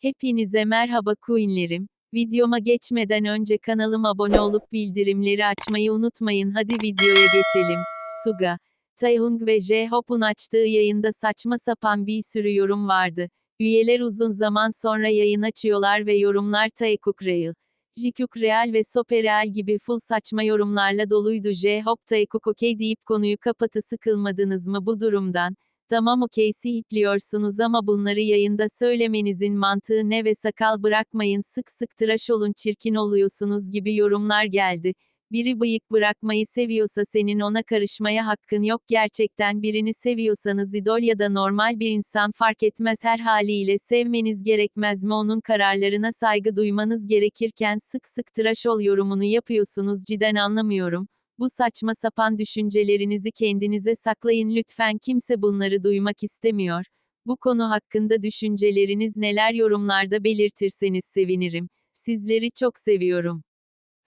Hepinize merhaba Queenlerim. Videoma geçmeden önce kanalıma abone olup bildirimleri açmayı unutmayın. Hadi videoya geçelim. Suga, Taehyung ve J-Hope'un açtığı yayında saçma sapan bir sürü yorum vardı. Üyeler uzun zaman sonra yayın açıyorlar ve yorumlar Taekuk Real. Jikuk Real ve Sope Real gibi full saçma yorumlarla doluydu. J-Hope Taekuk okey deyip konuyu kapatı sıkılmadınız mı bu durumdan? Tamam okey sihipliyorsunuz ama bunları yayında söylemenizin mantığı ne ve sakal bırakmayın sık sık tıraş olun çirkin oluyorsunuz gibi yorumlar geldi. Biri bıyık bırakmayı seviyorsa senin ona karışmaya hakkın yok gerçekten birini seviyorsanız idol ya da normal bir insan fark etmez her haliyle sevmeniz gerekmez mi onun kararlarına saygı duymanız gerekirken sık sık tıraş ol yorumunu yapıyorsunuz cidden anlamıyorum. Bu saçma sapan düşüncelerinizi kendinize saklayın lütfen kimse bunları duymak istemiyor. Bu konu hakkında düşünceleriniz neler yorumlarda belirtirseniz sevinirim. Sizleri çok seviyorum.